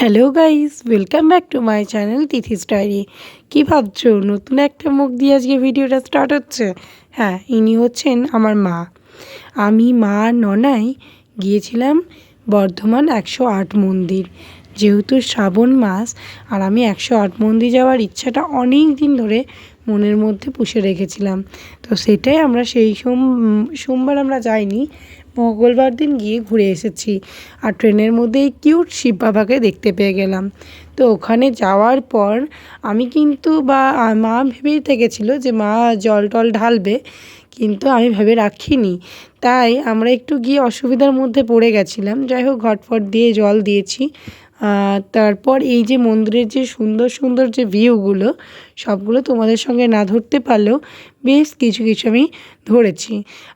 Hello guys welcome back to my channel Tithi's diary কী ভাবছ? নতুন একটা মুখ দিয়ে আজকে ভিডিওটা স্টার্ট হচ্ছে? হ্যাঁ ইনি হচ্ছেন আমার মা। আমি মা ননাই গিয়েছিলাম বর্ধমান একশো আট মন্দির। যেহেতু শ্রাবণ মাস আর আমি একশো আট মন্দির যাওয়ার ইচ্ছাটা অনেক দিন ধরে মনের মধ্যে পুষে রেখেছিলাম। তো সেটাই আমরা সেই সোম, সোমবার আমরা যাইনি, মঙ্গলবার দিন গিয়ে ঘুরে এসেছি আর ট্রেনের মধ্যেই কিউট শিব বাবাকে দেখতে পেয়ে গেলাম। তো ওখানে যাওয়ার পর আমি কিন্তু বা, মা ভেবেই থেকেছিল যে মা জল টল ঢালবে, কিন্তু আমি ভেবে রাখিনি। তাই আমরা একটু গিয়ে অসুবিধার মধ্যে পড়ে গেছিলাম। যাই হোক, ঘটফট দিয়ে জল দিয়েছি। তারপর এই যে মন্দিরের যে সুন্দর সুন্দর যে ভিউগুলো, সবগুলো তোমাদের সঙ্গে না ধরতে পারলেও বেশ কিছু কিছু আমি ধরেছি।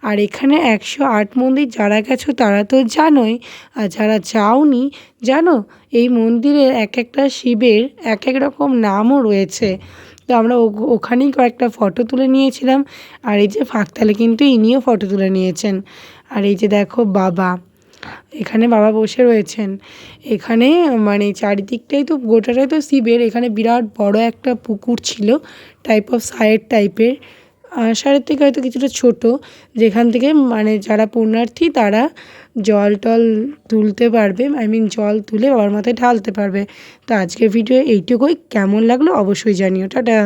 আর এখানে একশো আট মন্দির, যারা গেছো তারা তো জানোই, আর যারা যাওনি জানো, এই মন্দিরের এক একটা শিবের এক এক রকম নামও রয়েছে। তো আমরা ওখানেই কয়েকটা ফটো তুলে নিয়েছিলাম, আর এই যে ফাঁকতালে কিন্তু ইনিও ফটো তুলে নিয়েছেন। আর এই যে দেখো বাবা এখানে বাবা বসে রয়েছেন। এখানে মানে চারিদিকটাই তো, গোটাটাই তো শিবের। এখানে বিরাট বড় একটা পুকুর ছিল টাইপ অফ সাইড টাইপের সারের থেকে হয়তো কিছুটা ছোট। যেখান থেকে মানে যারা পুণ্যার্থী, তারা জল টল তুলতে পারবে। আই মিন জল তুলে বাবার মাথায় ঢালতে পারবে। তো আজকের ভিডিও এইটুকুই। কেমন লাগল অবশ্যই জানিও। টাটা!